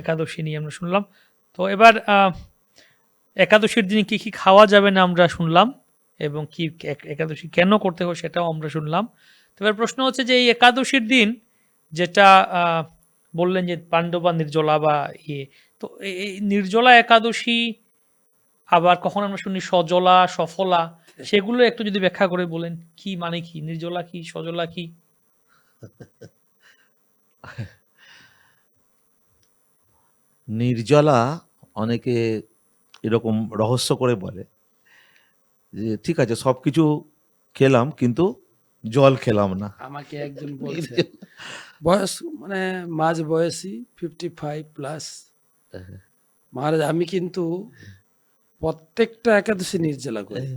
একাদশী নিয়ে আমরা শুনলাম। তো এবার একাদশীর দিনে কি কি খাওয়া যাবে না আমরা শুনলাম এবং কি এক- একাদশী কেন করতে হয় সেটাও আমরা শুনলাম। তো এবার প্রশ্ন হচ্ছে যে এই একাদশীর দিন যেটা বললেন যে পাণ্ডবা নির্জলা বা ইয়ে তো এই নির্জলা একাদশী আবার কখন আমরা শুনি সজলা, সফলা, সেগুলো একটু যদি ব্যাখ্যা করে বলেন, কি মানে কি? নির্জলা কি, সজলা কি? নির্জলা অনেকে এরকম রহস্য করে বলে যে ঠিক আছে সব কিছু খেলাম কিন্তু জল খেলাম না। আমাকে একজন বলছে বয়স মানে মাঝ বয়সী ফিফটি ফাইভ প্লাস মহারাজ আমি কিন্তু প্রত্যেকটা একাদশী নির্জলা করি।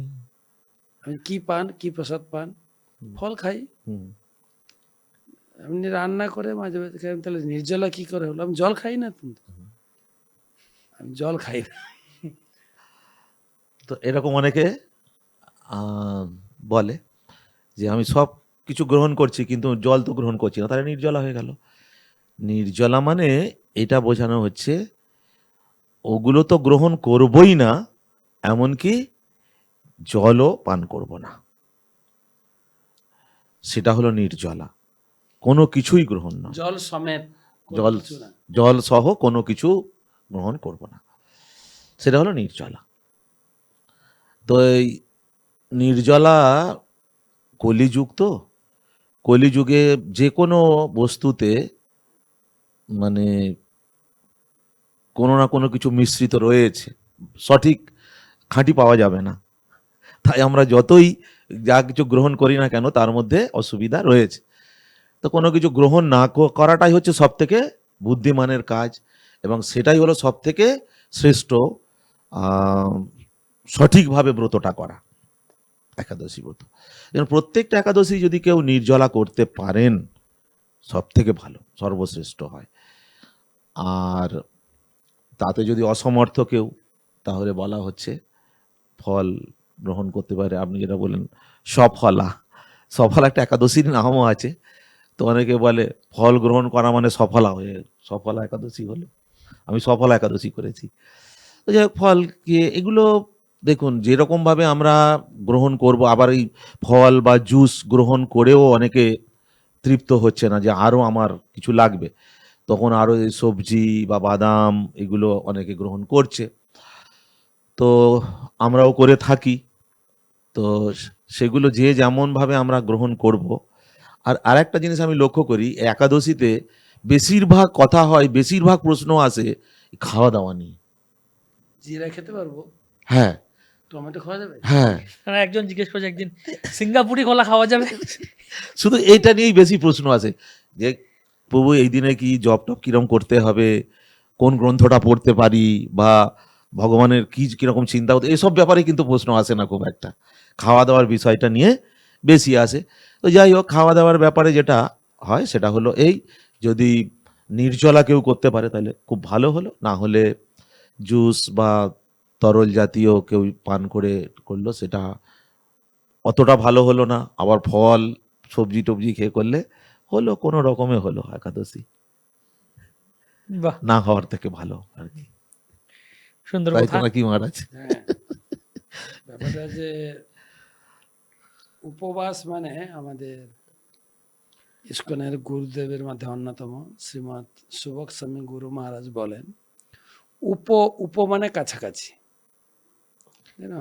আমি কি পান কি প্রসাদ পান ফল খাই। এমনি রান্না করে মাঝে মাঝে খাই। তাহলে নির্জলা কি করে হলো আমি জল খাই না কিন্তু আমি জল খাই না। তো এরকম অনেকে বলে যে আমি সব কিছু গ্রহণ করছি কিন্তু জল তো গ্রহণ করছি না। তাহলে নির্জলা হয়ে গেল। নির্জলা মানে এটা বোঝানো হচ্ছে ওগুলো তো গ্রহণ করবই না এমনকি জলও পান করব না। সেটা হলো নির্জলা। কোনো কিছুই গ্রহণ না। জল সমেত জল জল সহ কোনো কিছু গ্রহণ করব না। সেটা হলো নির্জলা। তো এই নির্জলা কলিযুগ তো, কলিযুগে যে কোনো বস্তুতে মানে কোনো না কোনো কিছু মিশ্রিত রয়েছে, সঠিক খাঁটি পাওয়া যাবে না। তাই আমরা যতই যা কিছু গ্রহণ করি না কেন, তার মধ্যে অসুবিধা রয়েছে। তো কোনো কিছু গ্রহণ না করাটাই হচ্ছে সব থেকে বুদ্ধিমানের কাজ। এবং সেটাই হলো সব থেকে শ্রেষ্ঠ সঠিকভাবে ব্রতটা করা, একাদশী ব্রত। যেমন প্রত্যেকটা একাদশী যদি কেউ নির্জলা করতে পারেন সব থেকে ভালো, সর্বশ্রেষ্ঠ হয়। আর তাতে যদি অসমর্থ কেউ, তাহলে বলা হচ্ছে ফল গ্রহণ করতে পারে। আপনি যেটা বললেন, সফলা সফলা একটা একাদশীর নামও আছে। তো অনেকে বলে ফল গ্রহণ করা মানে সফলা হয়ে, সফলা একাদশী হলো আমি সফল একাদশী করেছি। তো যাই হোক, ফল এগুলো দেখুন যেরকম ভাবে আমরা গ্রহণ করব আবার এই ফল বা জুস গ্রহণ করেও অনেকে তৃপ্ত হচ্ছে না যে আরও আমার কিছু লাগবে। তখন আরও এই সবজি বা বাদাম এগুলো অনেকে গ্রহণ করছে। তো আমরাও করে থাকি। তো সেগুলো যে যেমনভাবে আমরা গ্রহণ করব। আর আরেকটা জিনিস আমি লক্ষ্য করি একাদশীতে বেশিরভাগ কথা হয় বেশিরভাগ প্রশ্ন আসে খাওয়া দাওয়া নিয়ে। জিরা খেতে পারব? হ্যাঁ। টমেটো খাওয়া যাবে? হ্যাঁ। একজন জিজ্ঞেস করছে একদিন সিঙ্গাপুরি কলা খাওয়া যাবে? শুধু এইটা নিয়েই বেশি প্রশ্ন আছে যে প্রভু এই দিনে কি জব টপ কিরম করতে হবে? কোন গ্রন্থটা পড়তে পারি? বা ভগবানের কি কীরকম চিন্তা হতো এসব ব্যাপারে কিন্তু প্রশ্ন আসে না খুব একটা। খাওয়া দাওয়ার বিষয়টা নিয়ে বেশি আসে। তো যাই হোক খাওয়া দাওয়ার ব্যাপারে যেটা হয় সেটা হলো এই যদি নির্জলা কেউ করতে পারে তাহলে খুব ভালো হলো। না হলে জুস বা তরল জাতীয় কেউ পান করে করল সেটা অতটা ভালো হলো না। আবার ফল সবজি টবজি খেয়ে করলে হলো কোনো রকমে হলো একাদশী। বাহ! না হওয়ার থেকে ভালো আর কি। সুন্দর কথা। নাকি মহারাজ হ্যাঁ ব্যাপারটা যে উপবাস মানে আমাদের ইস্কনের গুরুদেবের মধ্যে অন্যতম শ্রীমৎ সুবক স্বামী গুরু মহারাজ বলেন উপ উপ মানে কাছাকাছি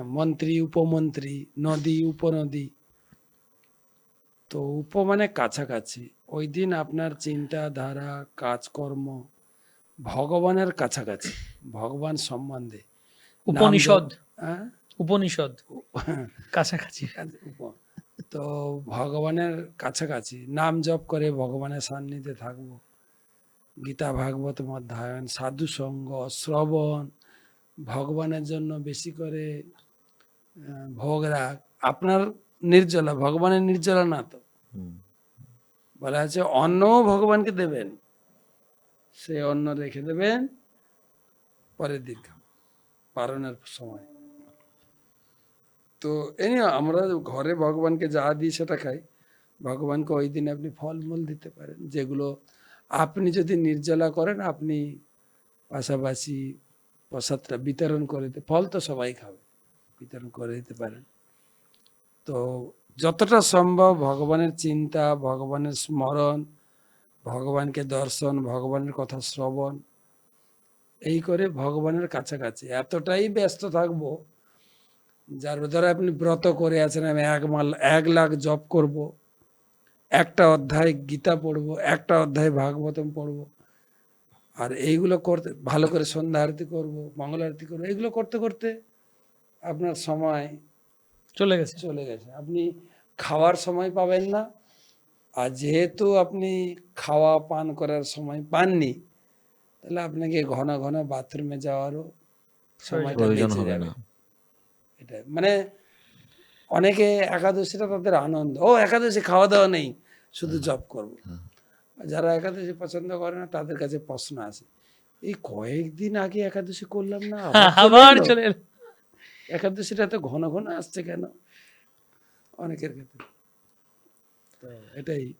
মন্ত্রী উপমন্ত্রী নদী উপনদী। তো উপ মানে কাছাকাছি। ওই দিন আপনার চিন্তাধারা কাজকর্ম ভগবানের কাছাকাছি ভগবান সম্বন্ধে। উপনিষদ। হ্যাঁ? উপনিষদ। কাছাকাছি। উপ- তো ভগবানের কাছাকাছি। নাম জপ করে ভগবানের সান্নিধ্যে থাকব। গীতা ভাগবত অধ্যায়ন সাধু সঙ্গ শ্রবণ ভগবানের জন্য বেশি করে ভোগ রাখ আপনার নির্জলা ভগবানের নির্জলা না তো? বলা আছে অন্নও ভগবানকে দেবেন। সে অন্ন রেখে দেবেন পরের দিন পারণের সময়। তো এই আমরা ঘরে ভগবানকে যা দিই সেটা খাই। ভগবানকে ওই দিন আপনি ফলমূল দিতে পারেন। যেগুলো আপনি যদি নির্জলা করেন, আপনি পাশাপাশি প্রসাদটা বিতরণ করে দিতে, ফল তো সবাই খাবে, বিতরণ করে দিতে পারেন। তো যতটা সম্ভব ভগবানের চিন্তা, ভগবানের স্মরণ, ভগবানকে দর্শন, ভগবানের কথা শ্রবণ, এই করে ভগবানের কাছাকাছি। এতটাই ব্যস্ত থাকব যার ধরো আপনি ব্রত করে আছেন আমি এক মাল এক লাখ জপ করব একটা অধ্যায় গীতা পড়ব একটা অধ্যায় ভাগবতম পড়ব আর এইগুলো করতে ভালো করে সন্ধ্যা আরতি করব মঙ্গল আরতি করব এগুলো করতে করতে আপনার সময় চলে গেছে। চলে গেছে। আপনি খাওয়ার সময় পাবেন না আর যেহেতু আপনি খাওয়া পান করার সময় পাননি তাহলে আপনাকে ঘন ঘন বাথরুমে যাওয়ারও সময়টা প্রয়োজন বেঁচে হবে যাবে। না এটা। মানে অনেকে একাদশীটা তাদের আনন্দ। ও একাদশী খাওয়া দাওয়া নেই শুধু জব করব। যারা একাদশী পছন্দ করে না তাদের কাছে প্রশ্ন আছে এই কয়েকদিন আগে একাদশী করলাম না আবার চলে এলো। চলে। একাদশীটা তো ঘন ঘন আসছে কেন? অনেকের ক্ষেত্রে। এটাই।